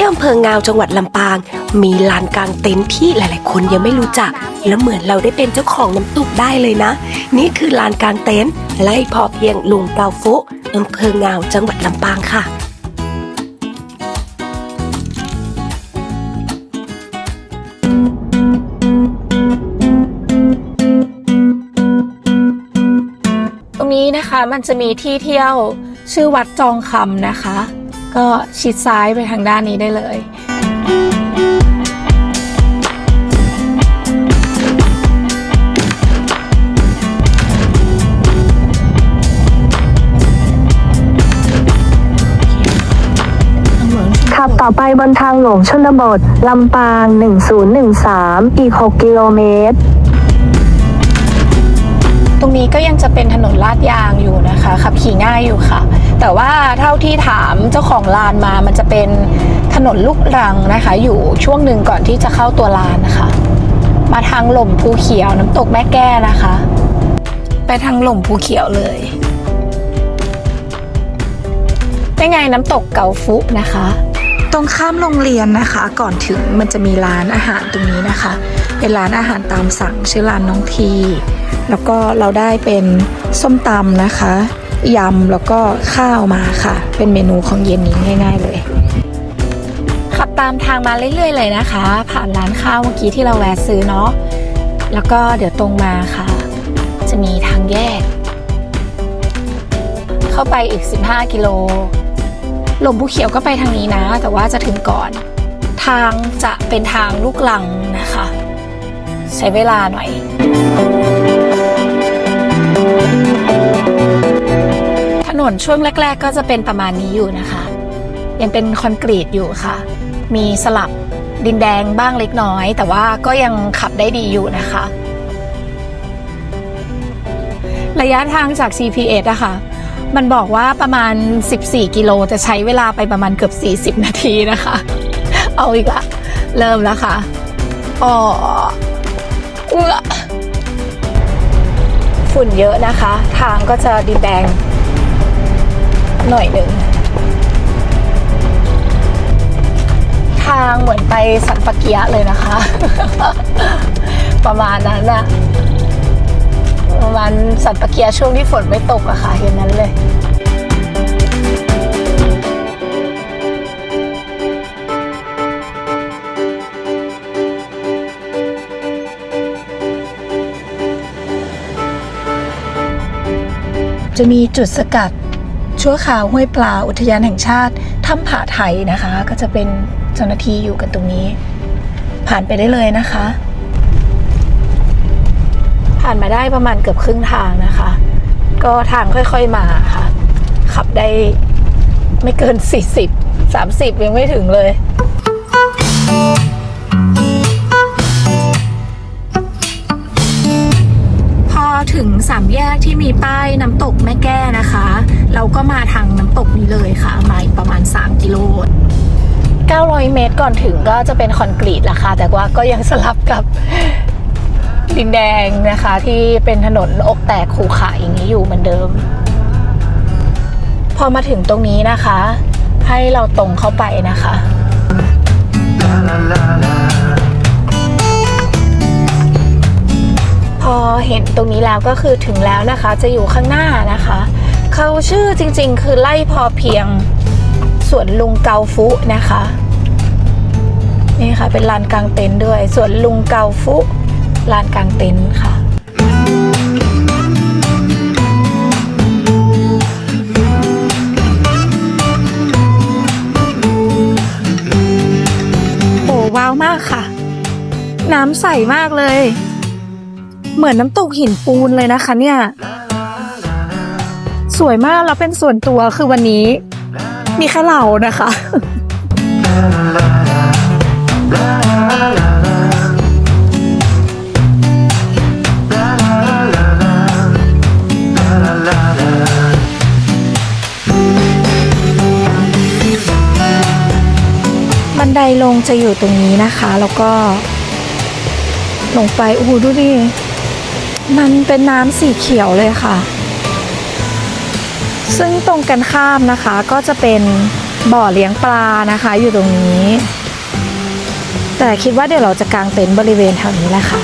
ที่อำเภองาวจังหวัดลำปาง มีลานกลางเต็นท์ที่หลาย ๆ คนยังไม่รู้จัก แล้วเหมือนเราได้เป็นเจ้าของน้ำตกได้เลยนะ นี่คือลานกลางเต็นท์ไล่พอเพียงลุงเกาฟุอำเภองาวจังหวัดลำปางค่ะตรงนี้นะคะมันจะมีที่เที่ยวชื่อวัดจองคำนะคะ ก็ชิดซ้ายไปทางด้านนี้ได้เลย ขับต่อไปบนทางหลวงชนบท ลำปาง 1013 อีก 6 กิโลเมตร ตรงนี้ก็ยังจะเป็นถนนลาดยางอยู่นะคะขับขี่ง่ายอยู่ค่ะ แต่ว่าเท่าที่ถามเจ้าของลานมามันจะเป็นถนนลูกรังนะคะ อยู่ช่วงหนึ่งก่อนที่จะเข้าตัวลานนะคะ มาทางหล่มภูเขียวน้ำตกแม่แก้นะคะ ไปทางหล่มภูเขียวเลยเป็นไงน้ำตกเกาฟุนะคะ ตรงข้ามโรงเรียนนะคะ ก่อนถึงมันจะมีร้านอาหารตรงนี้นะคะ เป็นร้านอาหารตามสั่งชื่อร้านน้องที แล้วก็เราได้เป็นส้มตำนะคะยำแล้วก็ข้าวมาค่ะ เป็นเมนูของเย็นนี้ง่าย ๆ เลย ขับตามทางมาเรื่อยๆ เลยนะคะ ผ่านร้านข้าวเมื่อกี้ที่เราแวะซื้อเนาะแล้วก็เดี๋ยวตรงมาค่ะ จะมีทางแยก เข้าไปอีก 15 กิโล หลมภูเขียวก็ไปทางนี้นะ แต่ว่าจะถึงก่อน ทางจะเป็นทางลูกลังนะคะ ใช้เวลาหน่อยถนนช่วงแรก ๆ ก็จะเป็นประมาณนี้อยู่นะคะ ยังเป็นคอนกรีตอยู่ค่ะ มีสลับดินแดงบ้างเล็กน้อย แต่ว่าก็ยังขับได้ดีอยู่นะคะ ระยะทางจาก GPS อะค่ะ มันบอกว่าประมาณ 14 กิโลจะใช้เวลาไปประมาณเกือบ 40 นาทีนะคะ เอาอีกละ เริ่มแล้วค่ะอ๋อเอื้อฝุ่นเยอะนะคะ ทางก็จะดินแดงหน่อยหนึ่ง ทางเหมือนไปสันปะเกียะเลยนะคะ ประมาณนั้นนะ ประมาณสันปะเกียช่วงที่ฝนไม่ตกอะค่ะเห็นนั้นเลยจะมีจุดสกัด ชั่วคราวห้วยปลาอุทยานแห่งชาติถ้ำผาไทยนะคะ ก็จะเป็นเจ้าหน้าที่อยู่กันตรงนี้ ผ่านไปได้เลยนะคะ ผ่านมาได้ประมาณเกือบครึ่งทางนะคะ ก็ทางค่อยๆมาค่ะ ขับได้ไม่เกิน 40 30 ยังไม่ถึงเลยพอถึงสามแยกที่มีป้ายน้ำตกแม่แก้นะคะ เราก็มาทางน้ำตกนี้เลยค่ะมาอีกประมาณ 3 กิโล 900 เมตรก่อนถึงก็จะเป็นคอนกรีตละค่ะ แต่ว่าก็ยังสลับกับ ดินแดงนะคะ ที่เป็นถนนอกแตกขูขาอย่างนี้อยู่เหมือนเดิม พอมาถึงตรงนี้นะคะ ให้เราตรงเข้าไปนะคะพอเห็นตรงนี้แล้วก็คือถึงแล้วนะคะ จะอยู่ข้างหน้านะคะ เขาชื่อจริงๆ คือไล่พอเพียงสวนลุงเกาฟุนะคะนี่ค่ะเป็นลานกลางเต็นท์ด้วยสวนลุงเกาฟุ ลานกลางเต็นท์ค่ะโอ้ว้าวมากค่ะ น้ำใสมากเลย เหมือนน้ำตกหินปูนเลยนะคะเนี่ย สวยมากแล้วเป็นส่วนตัวคือวันนี้ มีแค่เรานะคะ ลงจะอยู่ตรงนี้นะคะ แล้วก็ลงไปโอ้โหดูดิมันเป็นน้ำสีเขียวเลยค่ะ ซึ่งตรงกันข้ามนะคะก็จะเป็นบ่อเลี้ยงปลานะคะ อยู่ตรงนี้ แต่คิดว่าเดี๋ยวเราจะกางเต็นท์บริเวณแถวนี้แหละค่ะ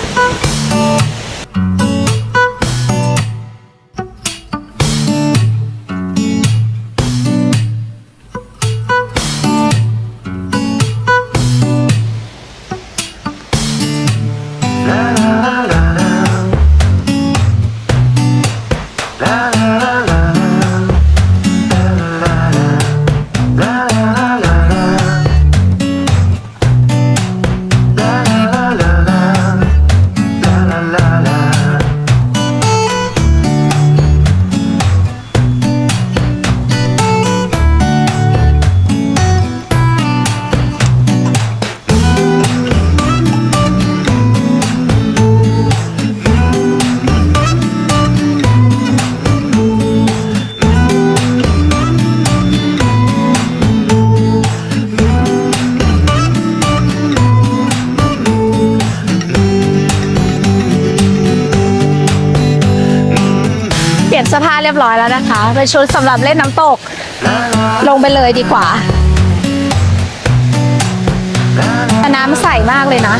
ร้อยแล้วนะคะ เป็นชุดสำหรับเล่นน้ำตก ลงไปเลยดีกว่าแต่น้ำใสมากเลยนะ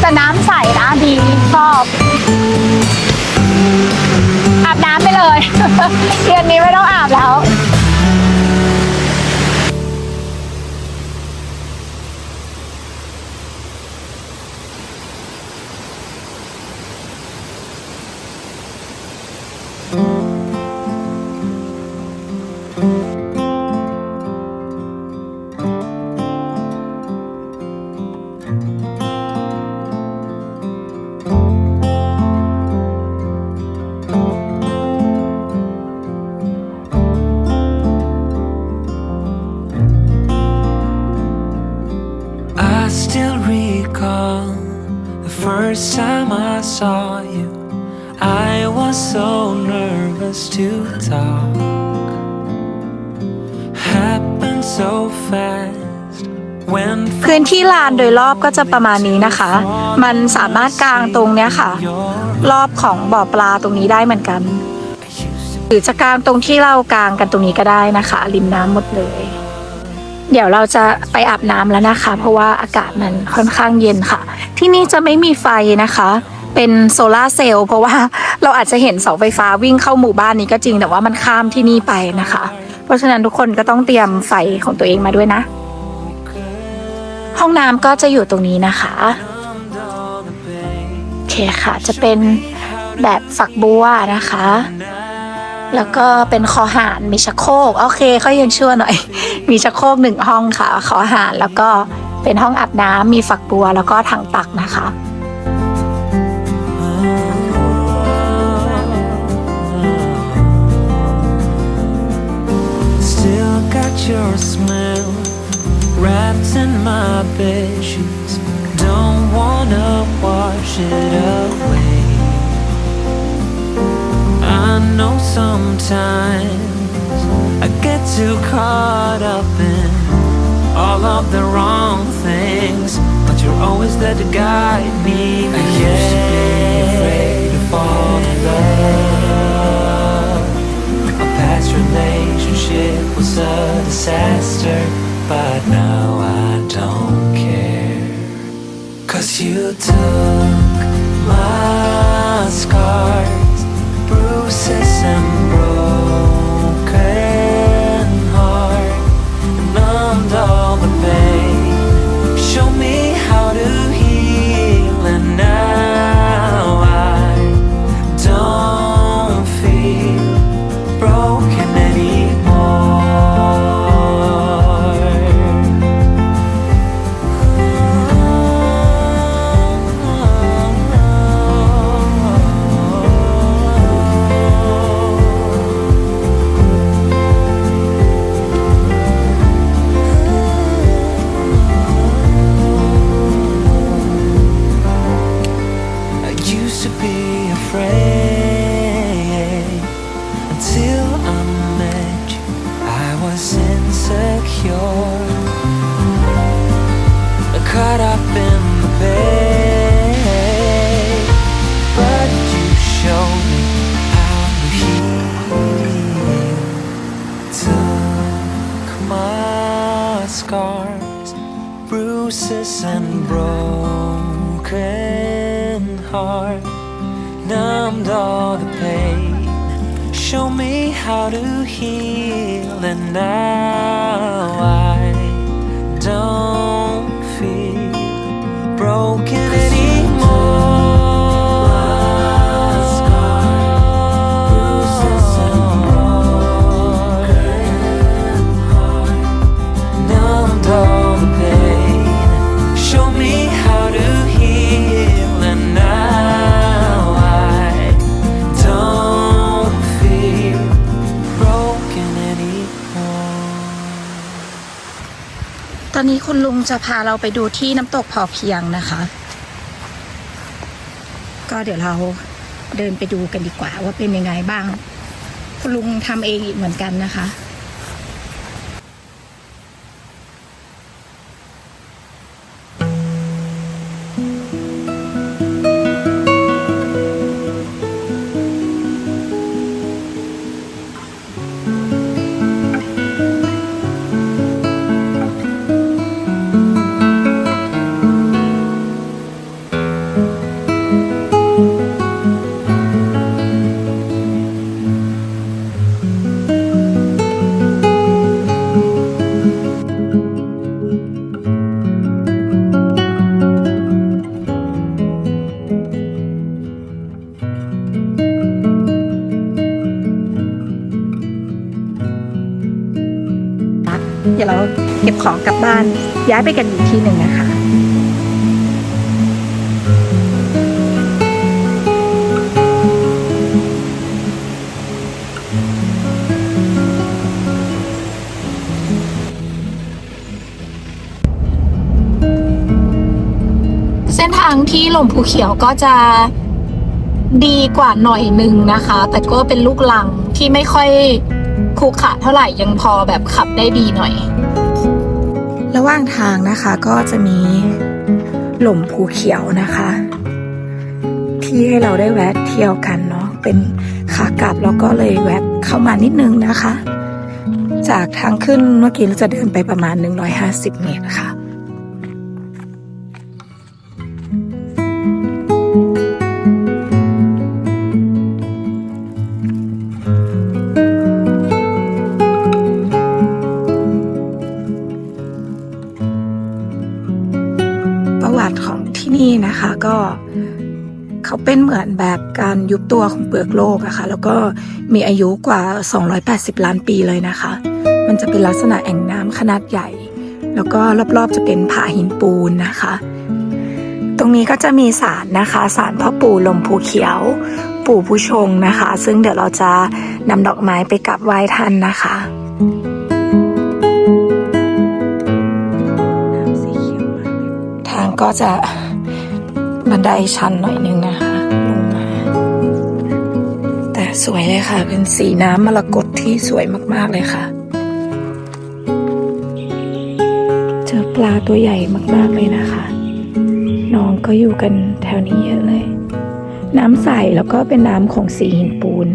แต่น้ำใสนะดีชอบ อาบน้ำไปเลยเย็นนี้ไม่ต้องอาบแล้ว talk. Happened so fast when พื้นที่ลานโดยรอบก็จะประมาณนี้นะคะ มันสามารถกางตรงเนี้ยค่ะ รอบของบ่อปลาตรงนี้ได้เหมือนกัน หรือจะกางตรงที่เรากางกันตรงนี้ก็ได้นะคะ ริมน้ำหมดเลย เดี๋ยวเราจะไปอาบน้ำแล้วนะคะ เพราะว่าอากาศมันค่อนข้างเย็นค่ะ ที่นี่จะไม่มีไฟนะคะ เป็นโซลาเซลล์เพราะว่าเราอาจจะเห็นเสาไฟฟ้าวิ่งเข้าหมู่บ้านนี้ก็จริงแต่ว่ามันข้ามที่นี่ไปนะคะ เพราะฉะนั้นทุกคนก็ต้องเตรียมไฟของตัวเองมาด้วยนะ ห้องน้ำก็จะอยู่ตรงนี้นะคะโอเคค่ะจะเป็นแบบฝักบัวนะคะ แล้วก็เป็นคอหารมีชักโครกโอเคเขายังชั่วหน่อย มีชักโครกหนึ่งห้องค่ะ คอหารแล้วก็เป็นห้องอาบน้ำมีฝักบัวแล้วก็ถังตักนะคะ your smell wrapped in my bed sheets. Don't wanna wash it away. I know sometimes I get too caught up in all of the wrong things, but you're always there to guide me. I used to be afraid to fall in love. A past relationship was a disaster, but now I don't care. Cause you took my scars, bruises, and Numbed all the pain. Show me how to heal, and now I don't feel broken anymore. ตอนนี้คุณลุงจะพาเราไปดูที่น้ำตกพอเพียงนะคะ ก็เดี๋ยวเราเดินไปดูกันดีกว่าว่าเป็นยังไงบ้าง คุณลุงทำเองอีกเหมือนกันนะคะ เดี๋ยวเราเก็บของกลับบ้านย้ายไปกันอีกที่หนึ่งนะคะเส้นทางที่หล่มภูเขียวก็จะดีกว่าหน่อยหนึ่งนะคะ แต่ก็เป็นลูกลังที่ไม่ค่อย ขูขะเท่าไหร่ยังพอแบบขับได้ดีหน่อย ระหว่างทางนะคะก็จะมีหล่มภูเขียวนะคะ ที่ให้เราได้แวะเที่ยวกันเนาะเป็นขากลับแล้วก็เลยแวะเข้ามานิดนึงนะคะ จากทางขึ้นเมื่อกี้เราจะเดินไปประมาณ 150 เมตรค่ะ แบบการยุบตัวของเปลือกโลกอะค่ะแล้วก็มีอายุกว่า 280 ล้านปีเลยนะคะ มันจะเป็นลักษณะแอ่งน้ำขนาดใหญ่ แล้วก็รอบๆจะเป็นผาหินปูนนะคะ ตรงนี้ก็จะมีศาลนะคะศาลพ่อปู่ลมภูเขียว ปู่ผู้ชงนะคะ ซึ่งเดี๋ยวเราจะนำดอกไม้ไปกราบไหว้ท่านนะคะทางก็จะบันไดชันหน่อยนึงนะคะ สวยเลยค่ะ เป็นสีน้ำมรกตที่สวยมากๆเลยค่ะ เจอปลาตัวใหญ่มากๆเลยนะคะ น้องก็อยู่กันแถวนี้เยอะเลย น้ำใสแล้วก็เป็นน้ำของสีหินปูน